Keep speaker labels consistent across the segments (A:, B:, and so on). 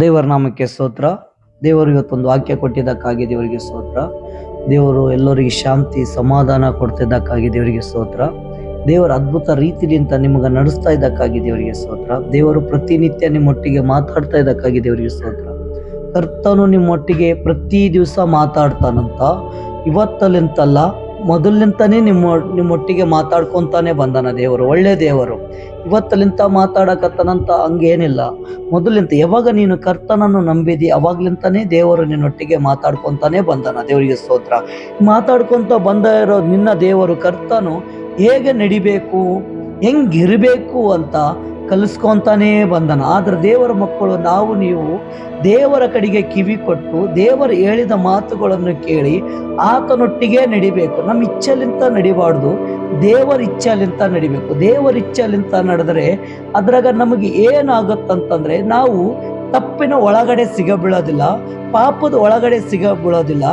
A: ದೇವರ ನಾಮಕ್ಕೆ ಸ್ತೋತ್ರ. ದೇವರು ಇವತ್ತೊಂದು ವಾಕ್ಯ ಕೊಟ್ಟಿದ್ದಕ್ಕಾಗಿ ದೇವರಿಗೆ ಸ್ತೋತ್ರ. ದೇವರು ಎಲ್ಲರಿಗೆ ಶಾಂತಿ, ಸಮಾಧಾನ ಕೊಡ್ತಿದ್ದಕ್ಕಾಗಿ ದೇವರಿಗೆ ಸ್ತೋತ್ರ. ದೇವರ ಅದ್ಭುತ ರೀತಿಲಿಂತ ನಿಮಗೆ ನಡೆಸ್ತಾ ಇದ್ದಕ್ಕಾಗಿ ದೇವರಿಗೆ ಸ್ತೋತ್ರ. ದೇವರು ಪ್ರತಿನಿತ್ಯ ನಿಮ್ಮೊಟ್ಟಿಗೆ ಮಾತಾಡ್ತಾ ಇದ್ದಕ್ಕಾಗಿ ದೇವರಿಗೆ ಸ್ತೋತ್ರ. ಕರ್ತನು ನಿಮ್ಮೊಟ್ಟಿಗೆ ಪ್ರತಿ ದಿವಸ ಮಾತಾಡ್ತಾನಂತ. ಇವತ್ತಲಿಂತಲ್ಲ ಮೊದಲಿಂತಾನೆ ನಿಮ್ಮ, ನಿಮ್ಮೊಟ್ಟಿಗೆ ಮಾತಾಡ್ಕೊಂತಾನೆ ಬಂದಾನ ದೇವರು. ಒಳ್ಳೆ ದೇವರು. ಇವತ್ತಲಿಂತ ಮಾತಾಡಕತ್ತನಂತ ಹಂಗೇನಿಲ್ಲ. ಮೊದಲಿಂತ ಯಾವಾಗ ನೀನು ಕರ್ತನನ್ನು ನಂಬಿದಿ, ಅವಾಗ್ಲಿಂತಾನೆ ದೇವರು ನಿನ್ನೊಟ್ಟಿಗೆ ಮಾತಾಡ್ಕೊಂತಾನೆ ಬಂದನ. ದೇವರಿಗೆ ಸ್ತೋತ್ರ. ಮಾತಾಡ್ಕೊಂತ ಬಂದ ಇರೋ ನಿನ್ನ ದೇವರು ಕರ್ತನು ಹೇಗೆ ನಡಿಬೇಕು, ಹೆಂಗಿರಬೇಕು ಅಂತ ಕಲಿಸ್ಕೊಂತಾನೇ ಬಂದನ. ಆದ್ರೆ ದೇವರ ಮಕ್ಕಳು, ನಾವು ನೀವು ದೇವರ ಕಡೆಗೆ ಕಿವಿ ಕೊಟ್ಟು ದೇವರು ಹೇಳಿದ ಮಾತುಗಳನ್ನು ಕೇಳಿ ಆತನೊಟ್ಟಿಗೆ ನಡಿಬೇಕು. ನಮ್ಮ ಇಚ್ಛೆಲಿಂತ ನಡಿಬಾರ್ದು. ದೇವರ ಇಚ್ಛೆಲಿಂತ ನಡಿಬೇಕು. ದೇವರ ಇಚ್ಛೆಲಿಂತ ನಡೆದರೆ ಅದ್ರಾಗ ನಮಗೆ ಏನಾಗುತ್ತಂತಂದ್ರೆ ನಾವು ತಪ್ಪಿನ ಒಳಗಡೆ ಸಿಗಬೀಳೋದಿಲ್ಲ, ಪಾಪದ ಒಳಗಡೆ ಸಿಗ ಬೀಳೋದಿಲ್ಲ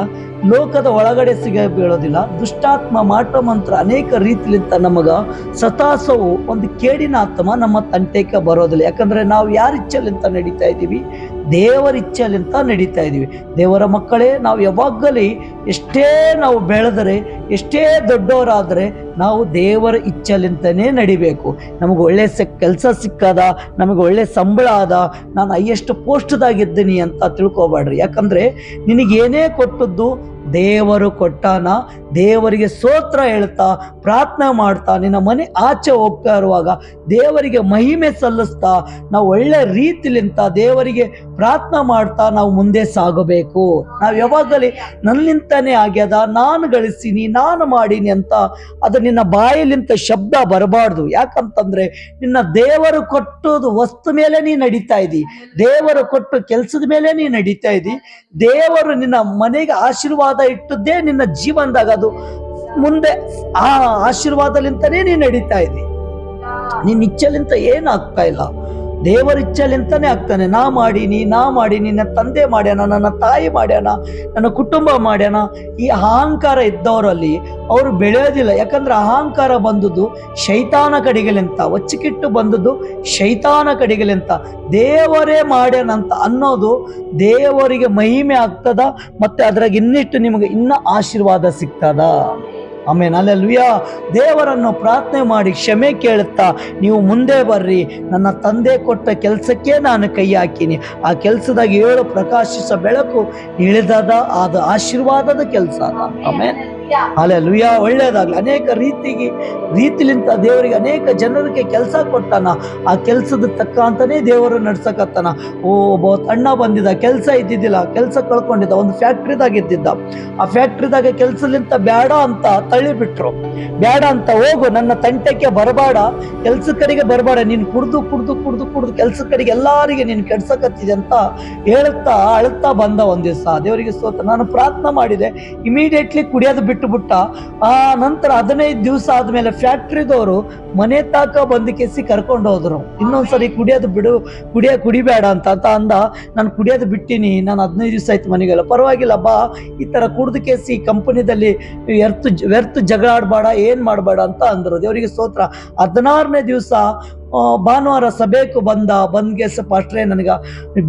A: ಲೋಕದ ಒಳಗಡೆ ಸಿಗ ಬೀಳೋದಿಲ್ಲ. ದುಷ್ಟಾತ್ಮ ಮಾಟ ಮಂತ್ರ ಅನೇಕ ರೀತಿಲಿಂತ ನಮಗ ಸತಾಸವು ಒಂದು ಕೇಡಿನ ಆತ್ಮ ನಮ್ಮ ತಂಟೆಗೆ ಬರೋದಿಲ್ಲ. ಯಾಕಂದ್ರೆ ನಾವು ಯಾರ ಇಚ್ಛೆಲಿಂತ ನಡೀತಾ ಇದ್ದೀವಿ? ದೇವರ ಇಚ್ಛೆಲಿಂತ ನಡೀತಾ ಇದ್ದೀವಿ. ದೇವರ ಮಕ್ಕಳೇ, ನಾವು ಯಾವಾಗಲೇ ಎಷ್ಟೇ ನಾವು ಬೆಳೆದರೆ, ಎಷ್ಟೇ ದೊಡ್ಡವರಾದರೆ ನಾವು ದೇವರ ಇಚ್ಛೆಲಿಂತನೇ ನಡಿಬೇಕು. ನಮಗೆ ಒಳ್ಳೆ ಸ ಕೆಲಸ ಸಿಕ್ಕದ, ನಮಗೆ ಒಳ್ಳೆ ಸಂಬಳ ಆದ, ನಾನು ಹೈಯೆಸ್ಟ್ ಪೋಸ್ಟ್ದಾಗಿದ್ದೀನಿ ಅಂತ ತಿಳ್ಕೊಬೇಡ್ರಿ ಯಾಕಂದರೆ ನಿನಗೇನೇ ಕೊಟ್ಟದ್ದು ದೇವರು ಕೊಟ್ಟಾನ, ದೇವರಿಗೆ ಸ್ತೋತ್ರ ಹೇಳ್ತಾ, ಪ್ರಾರ್ಥನೆ ಮಾಡ್ತಾ, ನಿನ್ನ ಮನೆ ಆಚೆ ಹೋಗ್ತಾ ಇರುವಾಗ ದೇವರಿಗೆ ಮಹಿಮೆ ಸಲ್ಲಿಸ್ತಾ, ನಾವು ಒಳ್ಳೆ ರೀತಿಲಿಂತ ದೇವರಿಗೆ ಪ್ರಾರ್ಥನೆ ಮಾಡ್ತಾ ನಾವು ಮುಂದೆ ಸಾಗಬೇಕು. ನಾವು ಯಾವಾಗಲೇ ನನ್ನಿಂತಾನೆ ಆಗ್ಯದ, ನಾನು ಗಳಿಸೀನಿ ನಾನು ಮಾಡೀನಿ ಅಂತ ಅದು ನಿನ್ನ ಬಾಯಲಿಂತ ಶಬ್ದ ಬರಬಾರ್ದು. ಯಾಕಂತಂದ್ರೆ ನಿನ್ನ ದೇವರು ಕೊಟ್ಟದು ವಸ್ತು ಮೇಲೆ ನೀ ನಡೀತಾ ಇದ್ದಿ. ದೇವರು ಕೊಟ್ಟು ಕೆಲಸದ ಮೇಲೆ ನೀ ನಡೀತಾ ಇದ್ದಿ. ದೇವರು ನಿನ್ನ ಮನೆಗೆ ಆಶೀರ್ವಾದ ಇಟ್ಟದ್ದೇ ನಿನ್ನ ಜೀವನದಾಗ ಅದು ಮುಂದೆ ಆ ಆಶೀರ್ವಾದಲಿಂತನೇ ನೀ ನಡೀತಾ ಇದ್ದಿ. ನಿನ್ನ ಇಚ್ಛೆಲಿಂತ ಏನಾಗ್ತಾ ಇಲ್ಲ. ದೇವರ ಇಚ್ಛೆಲಿಂತಾನೆ ಆಗ್ತಾನೆ. ನಾ ಮಾಡೀನಿ ನಾ ಮಾಡೀನಿ, ನನ್ನ ತಂದೆ ಮಾಡ್ಯಾನ, ನನ್ನ ತಾಯಿ ಮಾಡ್ಯಾನ, ನನ್ನ ಕುಟುಂಬ ಮಾಡ್ಯಾನ. ಈ ಅಹಂಕಾರ ಇದ್ದವರಲ್ಲಿ ಅವರು ಬೆಳೆಯೋದಿಲ್ಲ. ಯಾಕಂದ್ರೆ ಅಹಂಕಾರ ಬಂದದ್ದು ಶೈತಾನ ಕಡೆಗಳಿಂತ ಒಚ್ಚಿಕಿಟ್ಟು ಬಂದದ್ದು ಶೈತಾನ ಕಡೆಗಳಿಂತ ದೇವರೇ ಮಾಡ್ಯಾನಂತ ಅನ್ನೋದು ದೇವರಿಗೆ ಮಹಿಮೆ ಆಗ್ತದ, ಮತ್ತೆ ಅದ್ರಾಗ ಇನ್ನಿಟ್ಟು ನಿಮಗೆ ಇನ್ನ ಆಶೀರ್ವಾದ ಸಿಗ್ತದ. ಆಮೇಲೆ ಅಲ್ಲೆಲ್ವಿಯ ದೇವರನ್ನು ಪ್ರಾರ್ಥನೆ ಮಾಡಿ ಕ್ಷಮೆ ಕೇಳುತ್ತಾ ನೀವು ಮುಂದೆ ಬರ್ರಿ. ನನ್ನ ತಂದೆ ಕೊಟ್ಟ ಕೆಲಸಕ್ಕೆ ನಾನು ಕೈ ಹಾಕೀನಿ. ಆ ಕೆಲಸದಾಗ ಏಳು ಪ್ರಕಾಶಿಸ ಬೆಳಕು ಇಳಿದದ ಆದ ಆಶೀರ್ವಾದದ ಕೆಲಸ ಅದ. ಆಮೇಲೆ ಲುಯ ಒಳ್ಳೇದಾಗ್ಲಿ ಅನೇಕ ರೀತಿಗೆ, ರೀತಿಲಿಂತ ದೇವರಿಗೆ ಅನೇಕ ಜನರಿಗೆ ಕೆಲಸ ಕೊಟ್ಟಾನ. ಆ ಕೆಲಸದ ತಕ್ಕ ಅಂತಾನೆ ದೇವರು ನಡ್ಸಕತ್ತಾನ. ಓ ಒಬ್ಬ ಅಣ್ಣ ಬಂದಿದ್ದ, ಕೆಲಸ ಇದ್ದಿದ್ದಿಲ್ಲ. ಕೆಲಸ ಕಳ್ಕೊಂಡಿದ್ದ, ಒಂದು ಫ್ಯಾಕ್ಟ್ರಿದಾಗ ಇದ್ದಿದ್ದ. ಆ ಫ್ಯಾಕ್ಟ್ರಿದಾಗ ಕೆಲಸಲಿಂತ ಬೇಡ ಅಂತ ತಳ್ಳಿಬಿಟ್ರು. ಬೇಡ ಅಂತ ಹೋಗು, ನನ್ನ ತಂಟಕ್ಕೆ ಬರಬೇಡ. ಕೆಲ್ಸ ಕಡೆಗೆ ಬರಬೇಡ. ನೀನು ಕುಡ್ದು ಕುಡ್ದು ಕುಡ್ದು ಕುಡ್ದು ಕೆಲ್ಸ ಕಡೆಗೆ ಎಲ್ಲಾರಿಗೆ ನೀನು ಕೆಡ್ಸಕತ್ತಿದೆ ಅಂತ ಹೇಳ್ತಾ, ಅಳ್ತಾ ಬಂದ ಒಂದ್ ದಿವಸ ದೇವರಿಗೆ ಸೋತ ನಾನು ಪ್ರಾರ್ಥನೆ ಮಾಡಿದೆ. ಇಮಿಡಿಯೇಟ್ಲಿ ಕುಡಿಯೋದು ಬಿಟ್ಟು ಬಿಟ್ಟ ಆ ನಂತರ ಹದಿನೈದು ದಿವಸ ಆದ್ಮೇಲೆ ಫ್ಯಾಕ್ಟ್ರಿದವರು ಮನೆ ತಾಕ ಬಂದು ಕೆಸಿ ಕರ್ಕೊಂಡು ಹೋದ್ರು. ಇನ್ನೊಂದ್ಸರಿ ಕುಡಿಯೋದು ಬಿಡು, ಕುಡಿಯ, ಕುಡಿಬೇಡ ಅಂತ ಅಂತ ಅಂದ. ನಾನು ಕುಡಿಯೋದು ಬಿಟ್ಟಿನಿ, ನಾನು ಹದಿನೈದು ದಿವಸ ಆಯ್ತು ಮನೆಗೆಲ್ಲ. ಪರವಾಗಿಲ್ಲ, ಬಾ. ಈ ತರ ಕುಡ್ದು ಕೆಸಿ ಕಂಪನಿದಲ್ಲಿ ವ್ಯರ್ಥ ವ್ಯರ್ಥ ಜಗಳ ಆಡ್ಬೇಡ ಏನ್ ಮಾಡಬೇಡ ಅಂತ ಅಂದ್ರು. ದೇವರಿಗೆ ಸ್ತೋತ್ರ. ಹದಿನಾರನೇ ದಿವಸ ಭಾನುವಾರ ಸಭೆಗೂ ಬಂದ ಬಂದ್ಗೆ ಪಾಸ್ಟ್ರೆ ನನಗೆ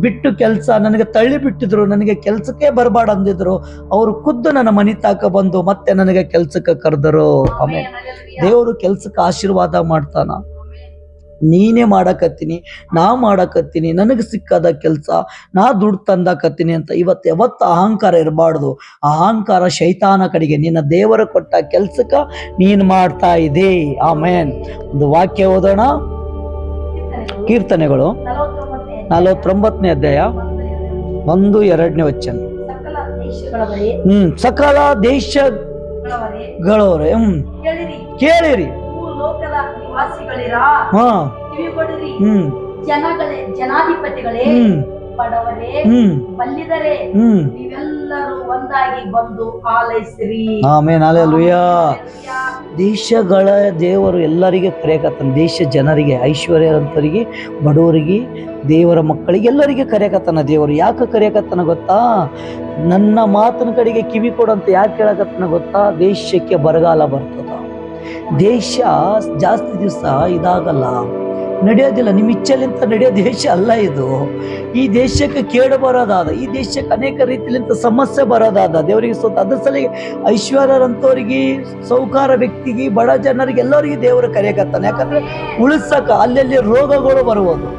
A: ಬಿಟ್ಟು ಕೆಲಸ, ನನಗೆ ತಳ್ಳಿ ಬಿಟ್ಟಿದ್ರು, ನನಗೆ ಕೆಲಸಕ್ಕೆ ಬರಬಾರ್ದು ಅಂದಿದ್ರು, ಅವರು ಖುದ್ದು ನನ್ನ ಮನೆ ತಾಕ ಬಂದು ಮತ್ತೆ ನನಗೆ ಕೆಲ್ಸಕ್ಕೆ ಕರೆದರು. ಆಮೇಲೆ ದೇವರು ಕೆಲ್ಸಕ್ಕೆ ಆಶೀರ್ವಾದ ಮಾಡ್ತಾನ. ನೀನೇ ಮಾಡಕತ್ತೀನಿ, ನಾ ಮಾಡಕತ್ತೀನಿ, ನನಗೆ ಸಿಕ್ಕದ ಕೆಲಸ, ನಾ ದುಡ್ಡು ತಂದಾಕತ್ತೀನಿ ಅಂತ ಇವತ್ತು ಯಾವತ್ತು ಅಹಂಕಾರ ಇರಬಾರ್ದು. ಅಹಂಕಾರ ಶೈತಾನ ಕಡೆಗೆ, ನಿನ್ನ ದೇವರು ಕೊಟ್ಟ ಕೆಲ್ಸಕ್ಕ ನೀನು ಮಾಡ್ತಾ ಇದೆ ಆಮೇನ್. ಒಂದು ವಾಕ್ಯ ಓದೋಣ. ಕೀರ್ತನೆಗಳು. ನಲವತ್ತೊಂಬತ್ತನೇ ಅಧ್ಯಾಯ ಒಂದು ಎರಡನೇ ವಚನ. ಹ್ಮ್ ಸಕಲ ದೇಶಗಳವರೇ. ಹ್ಮ್.
B: ಕೇಳಿರಿ.
A: ಹಾ. ಹ್ಮ್.
B: ಜನಾಧಿಪತಿಗಳೇ.
A: ಹ್ಮ್.
B: ಬಡವರೇ ಬಲ್ಲಿದರೆ ನೀವೆಲ್ಲರೂ ಒಂದಾಗಿ ಬಂದು ಆಲೈಸಿರಿ.
A: ಆಮೇನ್ ಅಲ್ಲೆಲುಯ್ಯ ದೇಶಗಳ ದೇವರು ಎಲ್ಲರಿಗೆ ಕರೆಯಕತ್ತಾನ ದೇಶ ಜನರಿಗೆ ಐಶ್ವರ್ಯವಂತರಿಗೆ ಬಡವರಿಗೆ ದೇವರ ಮಕ್ಕಳಿಗೆ ಎಲ್ಲರಿಗೆ ಕರೆಯಕತ್ತಾನ ದೇವರು. ಯಾಕೆ ಕರೆಯಕತ್ತಾನ ಗೊತ್ತಾ? ನನ್ನ ಮಾತಿನ ಕಡೆಗೆ ಕಿವಿ ಕೊಡಂತ ಯಾಕೆ ಕೇಳಕತ್ತಾನ ಗೊತ್ತಾ? ದೇಶಕ್ಕೆ ಬರಗಾಲ ಬರ್ತದ. ದೇಶ ಜಾಸ್ತಿ ದಿವಸ ಇದಾಗಲ್ಲ. ನಡೆಯೋದಿಲ್ಲ. ನಿಮ್ಮ ಇಚ್ಛೆಲಿಂತ ನಡೆಯೋ ದೇಶ ಅಲ್ಲ ಇದು. ಈ ದೇಶಕ್ಕೆ ಕೇಡು ಬರೋದಾದ, ಈ ದೇಶಕ್ಕೆ ಅನೇಕ ರೀತಿಲಿಂತ ಸಮಸ್ಯೆ ಬರೋದಾದ, ದೇವರಿಗೆ ಸ್ವತಃ ಅದ್ರ ಸಲಿಗೆ ಐಶ್ವರ್ಯರಂಥವ್ರಿಗೆ ಸೌಕಾರ ವ್ಯಕ್ತಿಗೆ, ಬಡ ಜನರಿಗೆ ಎಲ್ಲರಿಗೆ ದೇವರು ಕರೆಯಕತ್ತಾನೆ. ಯಾಕಂದರೆ ಉಳಿಸಕ ಅಲ್ಲಲ್ಲಿ ರೋಗಗಳು ಬರುವುದು,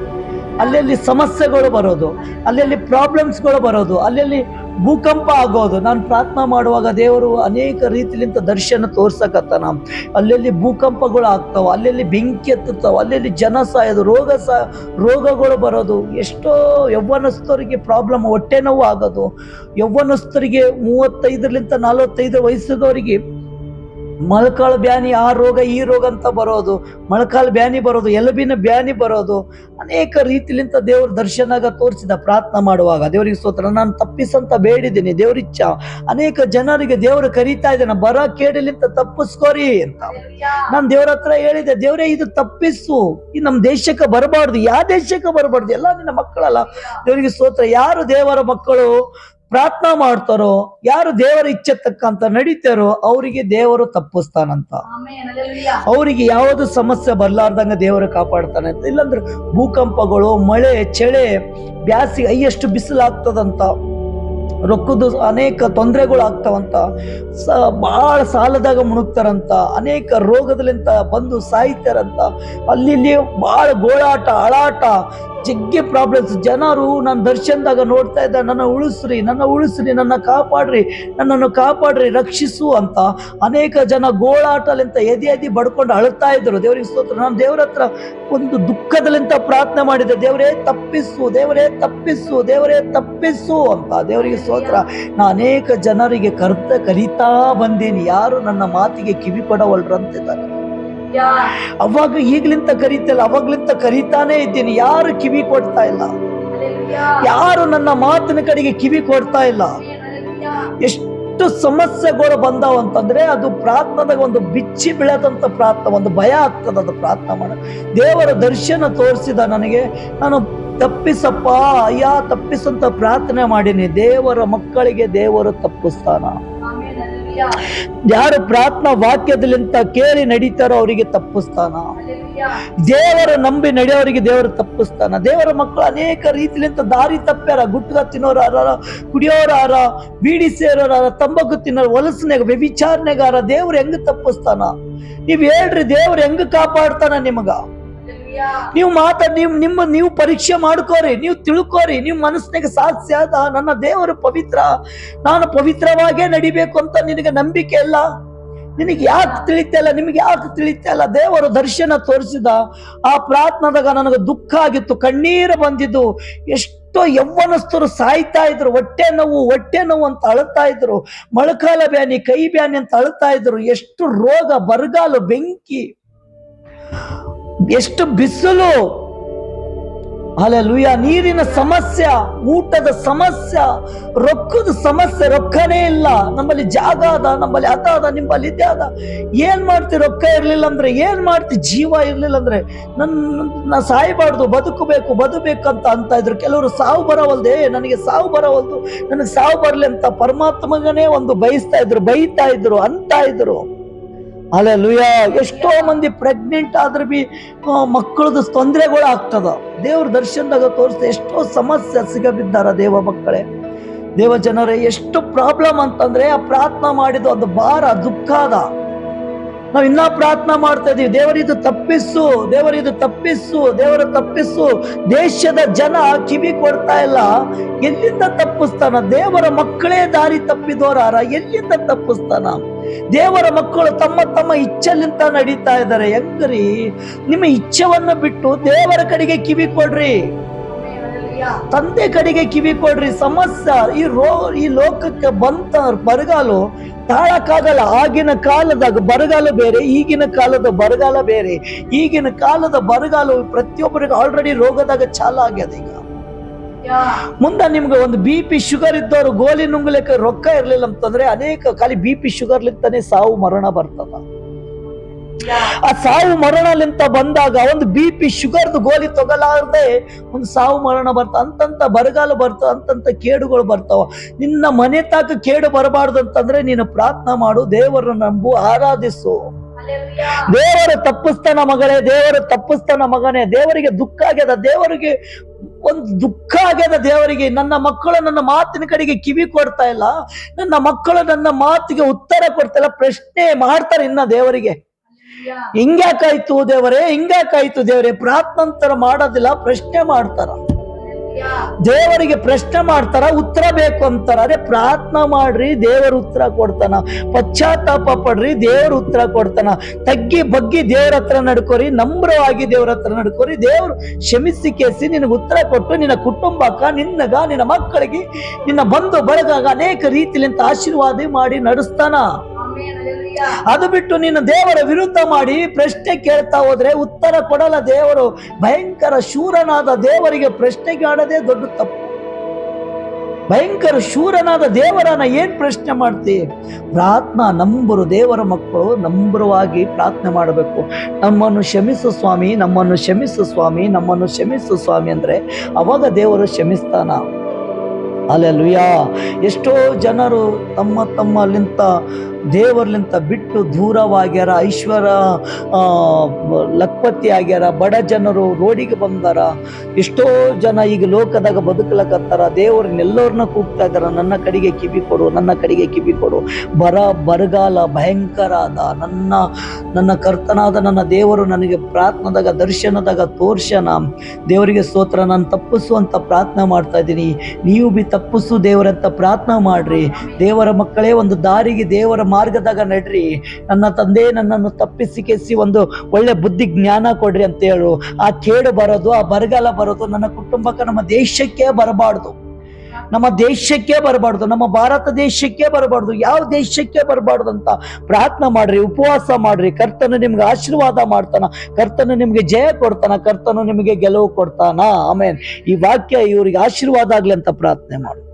A: ಅಲ್ಲಲ್ಲಿ ಸಮಸ್ಯೆಗಳು ಬರೋದು, ಅಲ್ಲಲ್ಲಿ ಪ್ರಾಬ್ಲಮ್ಸ್ಗಳು ಬರೋದು, ಅಲ್ಲಲ್ಲಿ ಭೂಕಂಪ ಆಗೋದು. ನಾನು ಪ್ರಾರ್ಥನಾ ಮಾಡುವಾಗ ದೇವರು ಅನೇಕ ರೀತಿಲಿಂತ ದರ್ಶನ ತೋರ್ಸಕತ್ತಾನ. ಅಲ್ಲಲ್ಲಿ ಭೂಕಂಪಗಳು ಆಗ್ತಾವ, ಅಲ್ಲೆಲ್ಲಿ ಬೆಂಕಿ ಎತ್ತುತ್ತಾವ ಅಲ್ಲಲ್ಲಿ ಜನ ಸಾಯೋದು, ರೋಗ ಸಾ, ರೋಗಗಳು ಬರೋದು. ಎಷ್ಟೋ ಯೌವನಸ್ಥರಿಗೆ ಪ್ರಾಬ್ಲಮ್, ಹೊಟ್ಟೆ ನೋವು ಆಗೋದು. ಯೌವನಸ್ಥರಿಗೆ ಮೂವತ್ತೈದರಿಂದ ನಲವತ್ತೈದು ವಯಸ್ಸದವರಿಗೆ ಮೊಳಕಾಲು ಬ್ಯಾನಿ ಆ ರೋಗ, ಈ ರೋಗ ಅಂತ ಬರೋದು. ಮೊಳಕಾಲು ಬ್ಯಾನಿ ಬರೋದು, ಎಲುಬಿನ ಬ್ಯಾನಿ ಬರೋದು. ಅನೇಕ ರೀತಿಲಿಂತ ದೇವ್ರ ದರ್ಶನಾಗ ತೋರಿಸಿದ ಪ್ರಾರ್ಥನೆ ಮಾಡುವಾಗ, ದೇವರಿಗೆ ಸ್ತೋತ್ರ, ನಾನು ತಪ್ಪಿಸಂತ ಬೇಡಿದ್ದೀನಿ ದೇವರಿಚ್ಛ ಅನೇಕ ಜನರಿಗೆ ದೇವರು ಕರೀತಾ ಇದ್ದಾನೆ, ಬರ ಕೇಡಲಿಂತ ತಪ್ಪಿಸ್ಕೋರಿ ಅಂತ. ನಾನು ದೇವ್ರ ಹತ್ರ ಹೇಳಿದೆ, ದೇವರೇ, ಇದು ತಪ್ಪಿಸು. ಈ ನಮ್ಮ ದೇಶಕ್ಕೆ ಬರಬಾರ್ದು ಯಾವ ದೇಶಕ್ಕೆ ಬರಬಾರ್ದು, ಎಲ್ಲ ನಿನ್ನ ಮಕ್ಕಳಲ್ಲ. ದೇವರಿಗೆ ಸ್ತೋತ್ರ, ಯಾರು ದೇವರ ಮಕ್ಕಳು ಪ್ರಾರ್ಥನಾ ಮಾಡ್ತಾರೋ ಯಾರು ದೇವರ ಇಚ್ಛೆ ತಕ್ಕಂತ ನಡೀತಾರೋ ಅವರಿಗೆ ದೇವರು ತಪ್ಪಿಸ್ತಾನಂತ. ಅವರಿಗೆ ಯಾವುದು ಸಮಸ್ಯೆ ಬರ್ಲಾರ್ದಂಗ ದೇವರು ಕಾಪಾಡ್ತಾನೆ ಅಂತ. ಇಲ್ಲಾಂದ್ರೆ ಭೂಕಂಪಗಳು ಮಳೆ ಚಳಿ ಬ್ಯಾಸಿ ಅಯ್ಯಷ್ಟು ಬಿಸಿಲಾಗ್ತದಂತ. ರೊಕ್ಕದ ಅನೇಕ ತೊಂದರೆಗಳು ಆಗ್ತಾವಂತ ಸ ಭಾಳ ಸಾಲದಾಗ ಮುಣುಗ್ತಾರಂತ. ಅನೇಕ ರೋಗದಲ್ಲಿಂತ ಬಂದು ಸಾಯ್ತಾರಂತ. ಅಲ್ಲಿ ಭಾಳ ಗೋಳಾಟ ಅಳಾಟ ಜಗ್ಗಿ ಪ್ರಾಬ್ಲಮ್ಸ್ ಜನರು ನಾನು ದರ್ಶನದಾಗ ನೋಡ್ತಾ ಇದ್ದ ನನ್ನ ಉಳಿಸ್ರಿ ನನ್ನ ಉಳಿಸ್ರಿ, ನನ್ನ ಕಾಪಾಡ್ರಿ, ನನ್ನನ್ನು ಕಾಪಾಡ್ರಿ, ರಕ್ಷಿಸು ಅಂತ ಅನೇಕ ಜನ ಗೋಳಾಟಲಿಂತ ಎದೆ ಎದಿ ಬಡ್ಕೊಂಡು ಅಳ್ತಾ ಇದ್ರು. ದೇವರಿಗೆ ಸ್ತೋತ್ರ. ನಾನು ದೇವ್ರ ಹತ್ರ ಒಂದು ದುಃಖದಲ್ಲಿಂತ ಪ್ರಾರ್ಥನೆ ಮಾಡಿದೆ, ದೇವರೇ ತಪ್ಪಿಸು ದೇವರೇ ತಪ್ಪಿಸು ದೇವರೇ ತಪ್ಪಿಸು ಅಂತ ದೇವರಿಗೆ ಸ್ತೋತ್ರ. ನಾ ಅನೇಕ ಜನರಿಗೆ ಕರ್ತ ಕರೀತಾ ಬಂದೀನಿ. ಯಾರು ನನ್ನ ಮಾತಿಗೆ ಕಿವಿ
B: ಪಡವಲ್ರಂತಿದ್ದಾರೆ
A: ಅವಾಗ ಈಗ್ಲಿಂತ ಕರೀತಿಲ್ಲ ಅವಾಗ್ಲಿಂತ ಕರೀತಾನೆ ಇದ್ದೀನಿ. ಯಾರು ಕಿವಿ ಕೊಡ್ತಾ ಇಲ್ಲ? ಯಾರು ನನ್ನ ಮಾತಿನ ಕಡೆಗೆ ಕಿವಿ ಕೊಡ್ತಾ ಇಲ್ಲ? ಎಷ್ಟು ಸಮಸ್ಯೆಗಳು ಬಂದಾವ ಅಂತಂದ್ರೆ ಅದು ಪ್ರಾರ್ಥನೆದಾಗ ಒಂದು ಬಿಚ್ಚಿ ಬೀಳದಂತ ಪ್ರಾರ್ಥನೆ ಒಂದು ಭಯ ಆಗ್ತದ ಅದು ಪ್ರಾರ್ಥನೆ ಮಾಡ. ದೇವರ ದರ್ಶನ ತೋರಿಸಿದ ನನಗೆ ನಾನು ತಪ್ಪಿಸಪ್ಪ ಅಯ್ಯ ತಪ್ಪಿಸಂತ ಪ್ರಾರ್ಥನೆ ಮಾಡೀನಿ. ದೇವರ ಮಕ್ಕಳಿಗೆ ದೇವರು ತಪ್ಪಿಸ್ತಾನ. ಯಾರು ಪ್ರಾರ್ಥನಾ ವಾಕ್ಯದಲ್ಲಿಂತ ಕೇಳಿ ನಡೀತಾರೋ ಅವರಿಗೆ ತಪ್ಪಿಸ್ತಾನ. ದೇವರ ನಂಬಿ ನಡೆಯೋರಿಗೆ ದೇವರು ತಪ್ಪಿಸ್ತಾನ. ದೇವರ ಮಕ್ಕಳು ಅನೇಕ ರೀತಿಲಿಂತ ದಾರಿ ತಪ್ಪ್ಯಾರ. ಗುಟ್ಕ ತಿನ್ನೋರು ಅರಾರ ಕುಡಿಯೋರು ಅರ ಬೀಡಿ ಸೇರೋರಾರ ತಂಬಾಕು ತಿನ್ನೋರು ಹೊಲಸನೆಗ ವ್ಯವಿಚಾರಣೆಗಾರ ದೇವ್ರು ಹೆಂಗ್ ತಪ್ಪಿಸ್ತಾನ? ನೀವ್ ಹೇಳ್ರಿ ದೇವ್ರು ಹೆಂಗ್ ಕಾಪಾಡ್ತಾನ ನಿಮಗ? ನೀವು ಮಾತಾ ನೀವು, ನಿಮ್ಮ, ನೀವು ಪರೀಕ್ಷೆ ಮಾಡ್ಕೋರಿ, ನೀವು ತಿಳ್ಕೋರಿ, ನಿಮ್ಮ ಮನಸ್ಸಿನಾಗ ಸಾಧ್ಯ ಅದ ನನ್ನ ದೇವರು ಪವಿತ್ರ. ನಾನು ಪವಿತ್ರವಾಗೇ ನಡಿಬೇಕು ಅಂತ ನಿನಗೆ ನಂಬಿಕೆ ಇಲ್ಲ? ನಿನಗೆ ಯಾಕೆ ತಿಳಿತಲ್ಲ ನಿಮಗೆ ಯಾಕೆ ತಿಳಿತಲ್ಲ ದೇವರು ದರ್ಶನ ತೋರಿಸಿದ. ಆ ಪ್ರಾರ್ಥನಾದಾಗ ನನಗೆ ದುಃಖ ಆಗಿತ್ತು, ಕಣ್ಣೀರು ಬಂದಿದ್ದು. ಎಷ್ಟೋ ಯೌವನಸ್ಥರು ಸಾಯ್ತಾ ಇದ್ರು, ಹೊಟ್ಟೆ ನೋವು ಹೊಟ್ಟೆ ನೋವು ಅಂತ ಅಳ್ತಾ ಇದ್ರು. ಮೊಳಕಾಲ ಬ್ಯಾನಿ, ಕೈ ಬ್ಯಾನಿ ಅಂತ ಅಳ್ತಾ ಇದ್ರು. ಎಷ್ಟು ರೋಗ, ಬರಗಾಲು, ಬೆಂಕಿ. ಎಷ್ಟು ಬಿಸಿಲು? ಅಲ್ಲೂಯ ನೀರಿನ ಸಮಸ್ಯೆ, ಊಟದ ಸಮಸ್ಯೆ, ರೊಕ್ಕದ ಸಮಸ್ಯೆ, ರೊಕ್ಕನೇ ಇಲ್ಲ. ನಮ್ಮಲ್ಲಿ ಜಾಗ ಅದ, ನಮ್ಮಲ್ಲಿ ಅದ ಅದ, ನಿಮ್ಮಲ್ಲಿ ಅದ. ಏನ್ ಮಾಡ್ತಿ ರೊಕ್ಕ ಇರ್ಲಿಲ್ಲ ಅಂದ್ರೆ, ಏನ್ ಮಾಡ್ತಿ ಜೀವ ಇರ್ಲಿಲ್ಲ ಅಂದ್ರೆ ನನ್ನ ನಾ ಸಾಯಬಾರ್ದು, ಬದುಕಬೇಕು ಬದುಕಬೇಕಂತ ಅಂತ ಇದ್ರು. ಕೆಲವರು ಸಾವು ಬರವಲ್ದೆ, ನನಗೆ ಸಾವು ಬರವಲ್ದು, ನನಗೆ ಸಾವು ಬರ್ಲಿ ಅಂತ ಪರಮಾತ್ಮಗನೇ ಒಂದು ಬಯಸ್ತಾ ಇದ್ರು, ಬೈತಾ ಇದ್ರು, ಅಂತ ಇದ್ರು. ಅಲ್ಲೆಲುಯ್ಯ ಎಷ್ಟೋ ಮಂದಿ ಪ್ರೆಗ್ನೆಂಟ್ ಆದ್ರೆ ಬಿ ಮಕ್ಕಳದ ತೊಂದರೆಗಳು ಆಗ್ತದ ದೇವ್ರ ದರ್ಶನದಾಗ ತೋರಿಸ್ತಾ ಎಷ್ಟೋ ಸಮಸ್ಯೆ ಸಿಗಬಿದ್ದಾರ ದೇವ ಮಕ್ಕಳೇ. ದೇವ ಜನರೇ, ಎಷ್ಟು ಪ್ರಾಬ್ಲಮ್ ಅಂತಂದ್ರೆ ಆ ಪ್ರಾರ್ಥನೆ ಮಾಡಿದ ಅದು ಭಾರ, ದುಃಖ ನಾವ್ ಇನ್ನ ಪ್ರಾರ್ಥನಾ ಮಾಡ್ತಾ ಇದೀವಿ. ದೇವರಿದು ತಪ್ಪಿಸು ದೇವರಿದು ತಪ್ಪಿಸು ದೇವರ ತಪ್ಪಿಸು ದೇಶದ ಜನ ಕಿವಿ ಕೊಡ್ತಾ ಇಲ್ಲ. ಎಲ್ಲಿಂದ ತಪ್ಪಿಸ್ತಾನ? ದೇವರ ಮಕ್ಕಳೇ ದಾರಿ ತಪ್ಪಿದೋರಾರ. ಎಲ್ಲಿಂದ ತಪ್ಪಿಸ್ತಾನ? ದೇವರ ಮಕ್ಕಳು ತಮ್ಮ ತಮ್ಮ ಇಚ್ಛೆಲಿಂತ ನಡೀತಾ ಇದ್ದಾರೆ. ಹೆಂಗ್ರಿ? ನಿಮ್ಮ ಇಚ್ಛವನ್ನು ಬಿಟ್ಟು ದೇವರ ಕಡೆಗೆ ಕಿವಿ ಕೊಡ್ರಿ. ತಂದೆ ಕಡೆಗೆ ಕಿವಿ ಕೊಡ್ರಿ, ಸಮಸ್ಯೆ. ಈ ರೋ, ಈ ಲೋಕಕ್ಕೆ ಬಂತ ಬರಗಾಲು ತಾಳಕ್ಕಾಗಲ್ಲ ಆಗಿನ ಕಾಲದಾಗ ಬರಗಾಲ ಬೇರೆ, ಈಗಿನ ಕಾಲದ ಬರಗಾಲ ಬೇರೆ. ಈಗಿನ ಕಾಲದ ಬರಗಾಲ ಪ್ರತಿಯೊಬ್ಬರಿಗೂ ಆಲ್ರೆಡಿ ರೋಗದಾಗ ಚಾಲ ಆಗ್ಯದ ಈಗ. ಮುಂದೆ ನಿಮ್ಗೆ ಒಂದು ಬಿ ಪಿ ಶುಗರ್ ಇದ್ದವರು ಗೋಲಿ ನುಂಗ್ಲಿಕ್ಕೆ ರೊಕ್ಕ ಇರ್ಲಿಲ್ಲ ಅಂತಂದ್ರೆ ಅನೇಕ ಖಾಲಿ ಬಿ ಪಿ ಶುಗರ್ಲಿಂತಾನೆ ಸಾವು, ಮರಣ ಬರ್ತದ. ಆ ಸಾವು ಮರಣಲಿಂತ ಬಂದಾಗ ಒಂದು ಬಿ ಪಿ ಶುಗರ್ದು ಗೋಲಿ ತಗೊಲಾರ್ದೆ ಒಂದು ಸಾವು ಮರಣ ಬರ್ತ ಅಂತಂತ ಬರಗಾಲ ಬರ್ತ ಅಂತಂತ ಕೇಡುಗಳು ಬರ್ತಾವ ನಿನ್ನ ಮನೆ ತಾಕ ಕೇಡು ಬರಬಾರ್ದು ಅಂತಂದ್ರೆ ನೀನು ಪ್ರಾರ್ಥನಾ ಮಾಡು ದೇವರನ್ನ ನಂಬು ಆರಾಧಿಸು. ದೇವರು ತಪ್ಪಿಸ್ತಾನ ಮಗಳೇ ದೇವರು ತಪ್ಪಿಸ್ತಾನ ಮಗನೇ ದೇವರಿಗೆ ದುಃಖ ಆಗ್ಯದ ದೇವರಿಗೆ ಒಂದು ದುಃಖ ಆಗ್ಯದ ದೇವರಿಗೆ ನನ್ನ ಮಕ್ಕಳು ನನ್ನ ಮಾತಿನ ಕಡೆಗೆ ಕಿವಿ ಕೊಡ್ತಾ ಇಲ್ಲ ನನ್ನ ಮಕ್ಕಳು ನನ್ನ ಮಾತಿಗೆ ಉತ್ತರ ಕೊಡ್ತಾ ಇಲ್ಲ ಪ್ರಶ್ನೆ ಮಾಡ್ತಾರೆ ಇನ್ನ ದೇವರಿಗೆ. ಹಿಂಗ್ಯಾಕಾಯ್ತು ದೇವರೇ ಹಿಂಗ್ಯಾಕಾಯ್ತು ದೇವರೇ ಪ್ರಾರ್ಥನಂತರ ಮಾಡೋದಿಲ್ಲ ಪ್ರಶ್ನೆ ಮಾಡ್ತಾರ. ದೇವರಿಗೆ ಪ್ರಶ್ನೆ ಮಾಡ್ತಾರ ಉತ್ತರ ಬೇಕು ಅಂತಾರ. ಅದೇ ಪ್ರಾರ್ಥನಾ ಮಾಡ್ರಿ ದೇವರ ಉತ್ತರ ಕೊಡ್ತಾನ. ಪಶ್ಚಾತ್ತಾಪ ಪಡ್ರಿ ದೇವ್ರ ಉತ್ತರ ಕೊಡ್ತಾನ. ತಗ್ಗಿ ಬಗ್ಗಿ ದೇವ್ರ ಹತ್ರ ನಡ್ಕೋರಿ ನಮ್ರವಾಗಿ ದೇವ್ರ ಹತ್ರ ನಡ್ಕೋರಿ. ದೇವ್ರು ಕ್ಷಮಿಸಿ ಕೇಸಿ ನಿನಗೆ ಉತ್ತರ ಕೊಟ್ಟು ನಿನ್ನ ಕುಟುಂಬಕ್ಕ ನಿನ್ನಗ ನಿನ್ನ ಮಕ್ಕಳಿಗೆ ನಿನ್ನ ಬಂಧು ಬಳಗಾಗ ಅನೇಕ ರೀತಿಲಿಂತ ಆಶೀರ್ವಾದ ಮಾಡಿ ನಡೆಸ್ತಾನ. ಅದು ಬಿಟ್ಟು ನೀನು ದೇವರ ವಿರುದ್ಧ ಮಾಡಿ ಪ್ರಶ್ನೆ ಕೇಳ್ತಾ ಹೋದ್ರೆ ಉತ್ತರ ಕೊಡಲ್ಲ ದೇವರು. ಭಯಂಕರ ಶೂರನಾದ ದೇವರಿಗೆ ಪ್ರಶ್ನೆ ಕಾಡದೆ ದೊಡ್ಡ ತಪ್ಪು. ಭಯಂಕರ ಶೂರನಾದ ದೇವರನ್ನ ಏನ್ ಪ್ರಶ್ನೆ ಮಾಡ್ತಿ? ಪ್ರಾರ್ಥನಾ ನಂಬರು ದೇವರ ಮಕ್ಕಳು ನಂಬರವಾಗಿ ಪ್ರಾರ್ಥನೆ ಮಾಡಬೇಕು. ನಮ್ಮನ್ನು ಶಮಿಸು ಸ್ವಾಮಿ, ನಮ್ಮನ್ನು ಕ್ಷಮಿಸು ಸ್ವಾಮಿ, ನಮ್ಮನ್ನು ಶಮಿಸು ಸ್ವಾಮಿ ಅಂದ್ರೆ ಅವಾಗ ದೇವರು ಕ್ಷಮಿಸ್ತಾನ. ಅಲ್ಲೆಲ್ಲುಯ್ಯ ಎಷ್ಟೋ ಜನರು ತಮ್ಮ ತಮ್ಮಲಿಂತ ದೇವರ್ಲಿಂತ ಬಿಟ್ಟು ದೂರವಾಗ್ಯಾರ, ಐಶ್ವರ ಲಕ್ಪತಿ ಆಗ್ಯಾರ ಬಡ ಜನರು ರೋಡಿಗೆ ಬಂದಾರ, ಎಷ್ಟೋ ಜನ ಈಗ ಲೋಕದಾಗ ಬದುಕಲಕತ್ತಾರ, ದೇವರನ್ನೆಲ್ಲರನ್ನ ಕೂಗ್ತಾ ಇದ್ದಾರ ನನ್ನ ಕಡೆಗೆ ಕಿವಿ ಕೊಡು, ನನ್ನ ಕಡೆಗೆ ಕಿವಿ ಕೊಡು, ಬರ ಬರಗಾಲ ಭಯಂಕರ ಅದ, ನನ್ನ ನನ್ನ ಕರ್ತನಾದ ನನ್ನ ದೇವರು ನನಗೆ ಪ್ರಾರ್ಥನದಾಗ, ದರ್ಶನದಾಗ ತೋರ್ಸನ ದೇವರಿಗೆ ಸ್ತೋತ್ರ, ನಾನು ತಪ್ಪಿಸುವಂತ ಪ್ರಾರ್ಥನೆ ಮಾಡ್ತಾ ಇದ್ದೀನಿ, ನೀವು ಬಿ ತಪ್ಪಿಸು ದೇವರಂತ ಪ್ರಾರ್ಥನೆ ಮಾಡ್ರಿ, ದೇವರ ಮಕ್ಕಳೇ ಒಂದು ದಾರಿಗೆ ದೇವರ ಮಾರ್ಗದಾಗ ನಡ್ರಿ. ನನ್ನ ತಂದೆ ನನ್ನನ್ನು ತಪ್ಪಿಸಿ ಕೆಸಿ ಒಂದು ಒಳ್ಳೆ ಬುದ್ಧಿ ಜ್ಞಾನ ಕೊಡ್ರಿ ಅಂತ ಹೇಳು. ಆ ಕೇಡು ಬರೋದು, ಆ ಬರಗಾಲ ಬರೋದು ನನ್ನ ಕುಟುಂಬಕ್ಕೆ, ನಮ್ಮ ದೇಶಕ್ಕೆ ಬರಬಾರ್ದು. ನಮ್ಮ ದೇಶಕ್ಕೆ ಬರಬಾರ್ದು, ನಮ್ಮ ಭಾರತ ದೇಶಕ್ಕೆ ಬರಬಾರ್ದು, ಯಾವ ದೇಶಕ್ಕೆ ಬರಬಾರ್ದು ಅಂತ ಪ್ರಾರ್ಥನೆ ಮಾಡ್ರಿ, ಉಪವಾಸ ಮಾಡ್ರಿ. ಕರ್ತನು ನಿಮ್ಗೆ ಆಶೀರ್ವಾದ ಮಾಡ್ತಾನ, ಕರ್ತನು ನಿಮ್ಗೆ ಜಯ ಕೊಡ್ತಾನ, ಕರ್ತನು ನಿಮಗೆ ಗೆಲುವು ಕೊಡ್ತಾನ. ಆಮೇಲೆ ಈ ವಾಕ್ಯ ಇವರಿಗೆ ಆಶೀರ್ವಾದ ಆಗ್ಲಿ ಅಂತ ಪ್ರಾರ್ಥನೆ ಮಾಡು.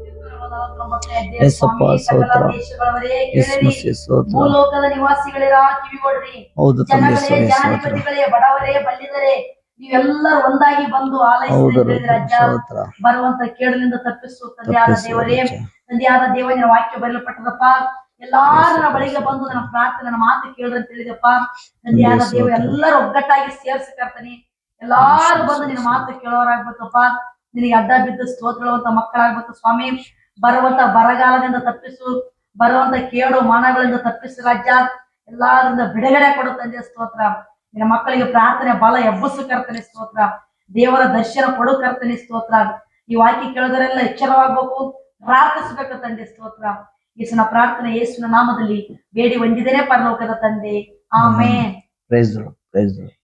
A: ಯೇಸಪ್ಪ, ಸ್ತೋತ್ರ.
B: ದೇಶಗಳವರೇ
A: ಯೇಸು
B: ಕೇಳಿರಿ
A: ಮಸೀಹ ಸ್ತೋತ್ರ.
B: ಭೂಲೋಕದ ನಿವಾಸಿಗಳೇ ಕಿವಿಗೊಡ್ರಿ
A: ಹೌದು ತಂದೆ ಸ್ವಾಮಿ ಸ್ತೋತ್ರ
B: ಬಡವರೇ ಬಲ್ಲಿದರೆ ನೀವೆಲ್ಲರೂ ಒಂದಾಗಿ ಬಂದು
A: ಹೌದು
B: ಆಲೈಸಿದ ರಾಜ ಬರುವಂತ ಕೇಡಲಿಂದ ತಪ್ಪಿಸು. ತಂದೆಯಾದ ದೇವರೇ. ತಂದೆಯಾದ ದೇವರ ವಾಕ್ಯ ಬರೆಯಲ್ಪಟ್ಟದಪ್ಪ. ಎಲ್ಲಾರ ಬಳಿಗೆ ಬಂದು ನನ್ನ ಪ್ರಾರ್ಥನೆ ನನ್ನ ಮಾತು ಕೇಳ್ರಿ ಅಂತ ಹೇಳಿದಪ್ಪ ತಂದೆಯಾದ ದೇವ. ಎಲ್ಲರೂ ಒಗ್ಗಟ್ಟಾಗಿ ಸೇರ್ಸಕರ್ತಾನೆ ಎಲ್ಲಾರು ಬಂದು ನಿನ್ನ ಮಾತು ಕೇಳೋರಾಗ್ಬೇಕಪ್ಪ ನಿನಗೆ ಅಡ್ಡ ಬಿದ್ದ ಸ್ತೋತ್ರಳುವಂತ ಮಕ್ಕಳಾಗ್ಬೇಕು ಸ್ವಾಮಿ. ಬರುವಂತ ಬರಗಾಲದಿಂದ ತಪ್ಪಿಸು, ಬರುವಂತ ಕೇಡು ಮಾನಗಳಿಂದ ತಪ್ಪಿಸು ರಾಜ್ಯ. ಎಲ್ಲಾರಿಂದ ಬಿಡುಗಡೆ ಕೊಡು ತಂದೆ, ಸ್ತೋತ್ರ. ನಿನ್ನ ಮಕ್ಕಳಿಗೆ ಪ್ರಾರ್ಥನೆ, ಬಲ ಎಬ್ಬಸು ಕರ್ತನೆ, ಸ್ತೋತ್ರ. ದೇವರ ದರ್ಶನ ಕೊಡು ಕರ್ತನೆ, ಸ್ತೋತ್ರ. ಈ ವಾಕ್ಯ ಕೇಳೋದರೆಲ್ಲ ಎಚ್ಚರವಾಗಬೇಕು, ಪ್ರಾರ್ಥಿಸಬೇಕು ತಂದೆ, ಸ್ತೋತ್ರ. ಯೇಸುನ ಪ್ರಾರ್ಥನೆ ಯೇಸುನ ನಾಮದಲ್ಲಿ ಬೇಡಿ ಹೊಂದಿದ್ದೇನೆ ಪರಲೋಕದ ತಂದೆ.
A: ಪ್ರೈಸ್